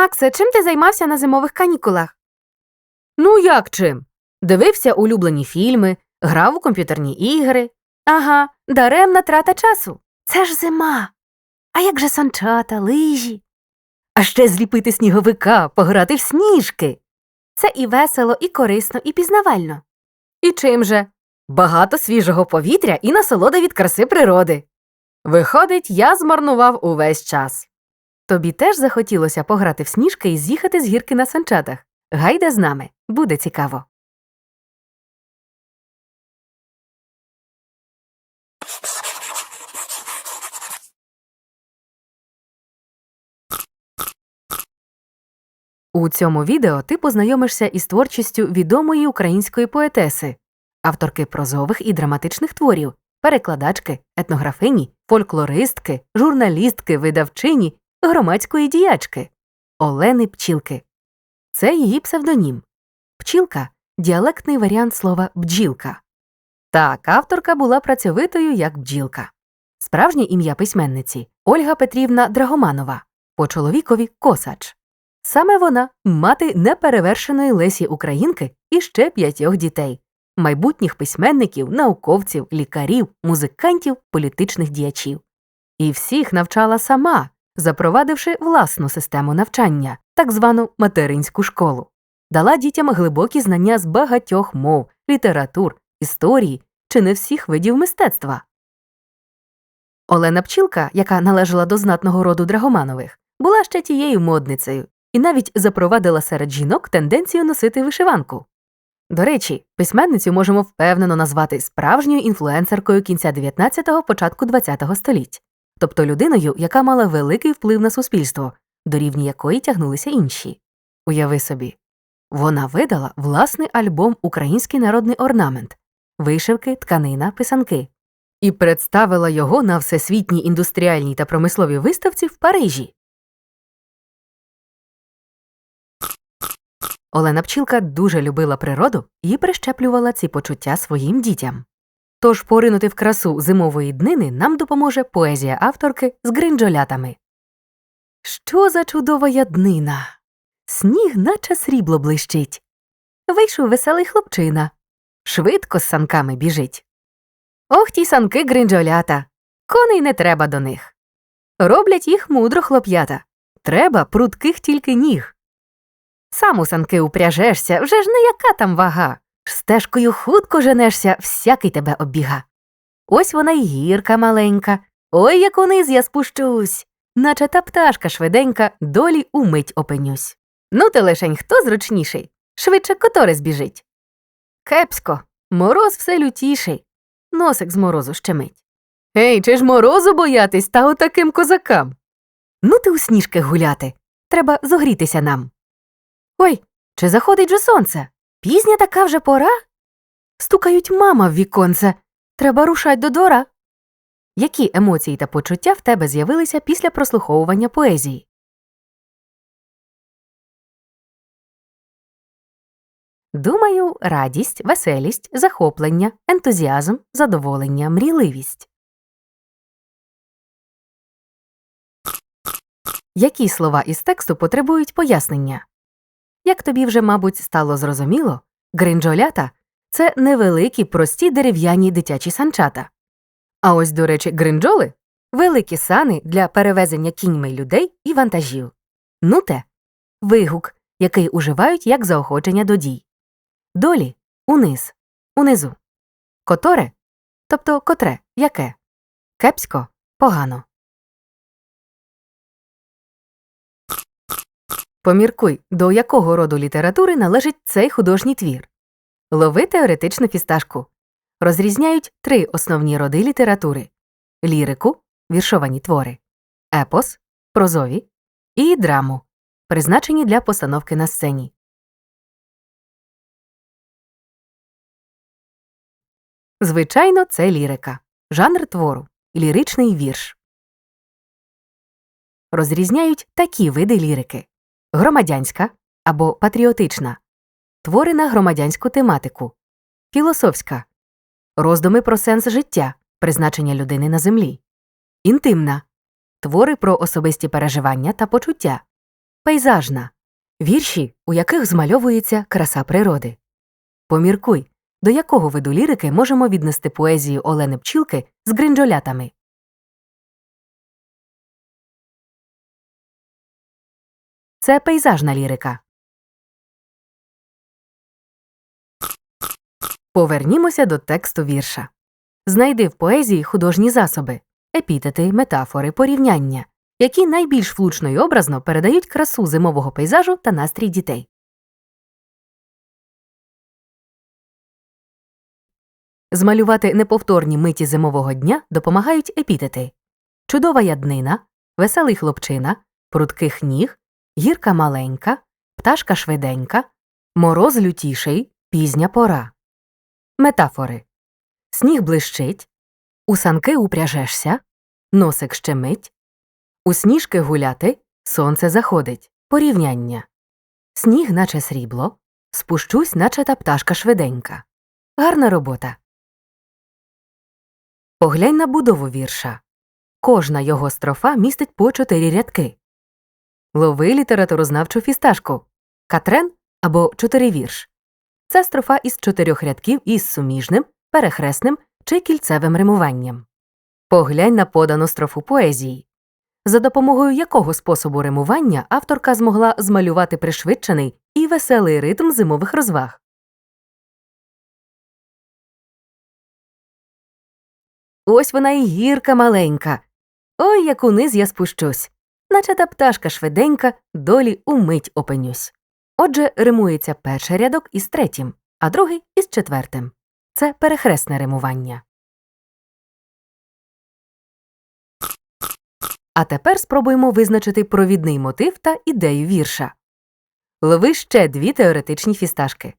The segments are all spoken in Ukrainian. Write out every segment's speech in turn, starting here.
Максе, чим ти займався на зимових канікулах? Ну як чим? Дивився улюблені фільми, грав у комп'ютерні ігри. Ага, даремна трата часу. Це ж зима. А як же санчата, лижі? А ще зліпити сніговика, пограти в сніжки. Це і весело, і корисно, і пізнавально. І чим же? Багато свіжого повітря і насолода від краси природи. Виходить, я змарнував увесь час. Тобі теж захотілося пограти в сніжки і з'їхати з гірки на санчатах. Гайда з нами, буде цікаво. У цьому відео ти познайомишся із творчістю відомої української поетеси, авторки прозових і драматичних творів, перекладачки, етнографині, фольклористки, журналістки, видавчині, громадської діячки Олени Пчілки. Це її псевдонім. Пчілка діалектний варіант слова бджілка. Так, авторка була працьовитою як бджілка. Справжнє ім'я письменниці Ольга Петрівна Драгоманова, по чоловікові Косач. Саме вона мати неперевершеної Лесі Українки і ще п'ятьох дітей, майбутніх письменників, науковців, лікарів, музикантів, політичних діячів. І всіх навчала сама, запровадивши власну систему навчання, так звану материнську школу. Дала дітям глибокі знання з багатьох мов, літератур, історії чи не всіх видів мистецтва. Олена Пчілка, яка належала до знатного роду Драгоманових, була ще тією модницею і навіть запровадила серед жінок тенденцію носити вишиванку. До речі, письменницю можемо впевнено назвати справжньою інфлюенсеркою кінця 19-го, початку 20-го століть, тобто людиною, яка мала великий вплив на суспільство, до рівня якої тягнулися інші. Уяви собі, вона видала власний альбом Український народний орнамент, вишивки, тканина, писанки, і представила його на всесвітній індустріальній та промисловій виставці в Парижі. Олена Пчілка дуже любила природу і прищеплювала ці почуття своїм дітям. Тож поринути в красу зимової днини нам допоможе поезія авторки з гринджолятами. Що за чудова яднина! Сніг, наче срібло блищить. Вийшов веселий хлопчина. Швидко з санками біжить. Ох ті санки гринджолята. Коней не треба до них. Роблять їх мудро хлоп'ята. Треба прудких тільки ніг. Сам у санки упряжешся, вже ж не яка там вага. Стежкою хутко женешся, всякий тебе обіга. Ось вона й гірка маленька. Ой, як униз я спущусь. Наче та пташка швиденька, долі умить опинюсь. Ну ти лишень хто зручніший? Швидше котори збіжить. Кепсько, мороз все лютіший. Носик з морозу щемить. Ей, чи ж морозу боятись та отаким козакам? Ну ти у сніжки гуляти. Треба зогрітися нам. Ой, чи заходить же сонце? Пізня така вже пора? Стукають мама в віконце. Треба рушать до двора. Які емоції та почуття в тебе з'явилися після прослуховування поезії? Думаю, радість, веселість, захоплення, ентузіазм, задоволення, мрійливість. Які слова із тексту потребують пояснення? Як тобі вже, мабуть, стало зрозуміло, гринджолята це невеликі прості дерев'яні дитячі санчата. А ось, до речі, гринджоли великі сани для перевезення кіньми людей і вантажів. Нуте вигук, який уживають як заохочення до дій. Долі униз, унизу. Которе, тобто котре, яке. Кепсько погано. Поміркуй, до якого роду літератури належить цей художній твір. Лови теоретичну фісташку. Розрізняють три основні роди літератури лірику, віршовані твори, епос, прозові і драму, призначені для постановки на сцені. Звичайно, це лірика, жанр твору, ліричний вірш. Розрізняють такі види лірики громадянська або патріотична, твори на громадянську тематику, філософська, роздуми про сенс життя, призначення людини на землі, інтимна, твори про особисті переживання та почуття, пейзажна. Вірші, у яких змальовується краса природи. Поміркуй, до якого виду лірики можемо віднести поезію Олени Пчілки з гринджолятами. Це пейзажна лірика. Повернімося до тексту вірша. Знайди в поезії художні засоби, епітети, метафори, порівняння, які найбільш влучно й образно передають красу зимового пейзажу та настрій дітей. Змалювати неповторні миті зимового дня допомагають епітети чудова яднина, веселий хлопчина, прудких ніг, гірка маленька, пташка швиденька, мороз лютіший, пізня пора. Метафори Сніг блищить, у санки упряжешся, носик щемить, у сніжки гуляти, сонце заходить. Порівняння. Сніг, наче срібло, спущусь, наче та пташка швиденька. Гарна робота. Поглянь на будову вірша. Кожна його строфа містить по чотири рядки. Лови літературознавчу фісташку. Катрен або чотиривірш. Це строфа із чотирьох рядків із суміжним, перехресним чи кільцевим римуванням. Поглянь на подану строфу поезії. За допомогою якого способу римування авторка змогла змалювати пришвидшений і веселий ритм зимових розваг. Ось вона і гірка маленька. Ой, як униз я спущусь. Наче та пташка швиденька, долі умить опинюсь. Отже, римується перший рядок із третім, а другий із четвертим. Це перехресне римування. А тепер спробуємо визначити провідний мотив та ідею вірша. Лови ще дві теоретичні фісташки.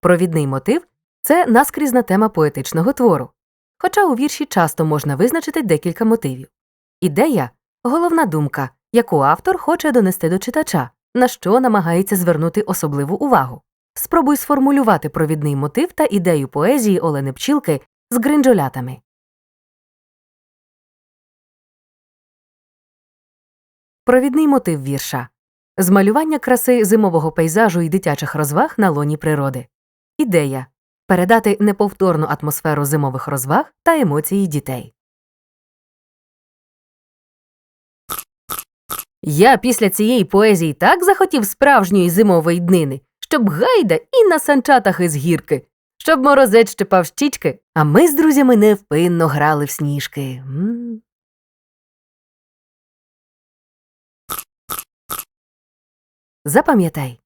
Провідний мотив це наскрізна тема поетичного твору. Хоча у вірші часто можна визначити декілька мотивів. Ідея головна думка, яку автор хоче донести до читача, на що намагається звернути особливу увагу. Спробуй сформулювати провідний мотив та ідею поезії Олени Пчілки з гринджолятами. Провідний мотив вірша змалювання краси зимового пейзажу і дитячих розваг на лоні природи. Ідея передати неповторну атмосферу зимових розваг та емоції дітей. Я після цієї поезії так захотів справжньої зимової днини, щоб гайда і на санчатах із гірки, щоб морозець щепав щічки, а ми з друзями невпинно грали в сніжки. М. Запам'ятай,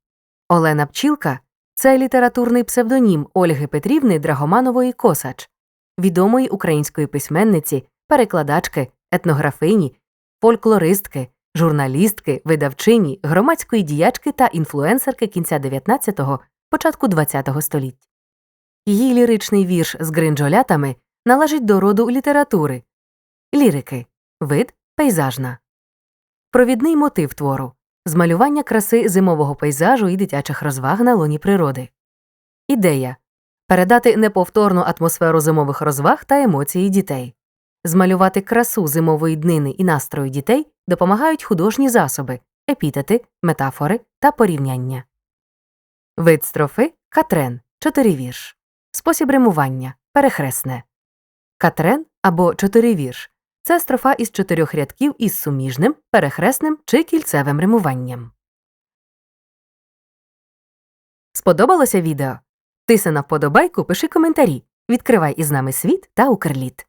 Олена Пчілка це літературний псевдонім Ольги Петрівни Драгоманової Косач, відомої української письменниці, перекладачки, етнографині, фольклористки, журналістки, видавчині, громадської діячки та інфлюенсерки кінця 19-го, початку 20-го століть. Її ліричний вірш з гринджолятами належить до роду літератури, лірики, вид пейзажна. Провідний мотив твору змалювання краси зимового пейзажу і дитячих розваг на лоні природи. Ідея передати неповторну атмосферу зимових розваг та емоції дітей. Змалювати красу зимової днини і настрою дітей допомагають художні засоби, епітети, метафори та порівняння. Вид строфи катрен чотиривірш. Спосіб римування перехресне. Катрен або чотиривірш це строфа із чотирьох рядків із суміжним, перехресним чи кільцевим римуванням. Сподобалося відео? Тиси на вподобайку, пиши коментарі. Відкривай із нами світ та Укрліт.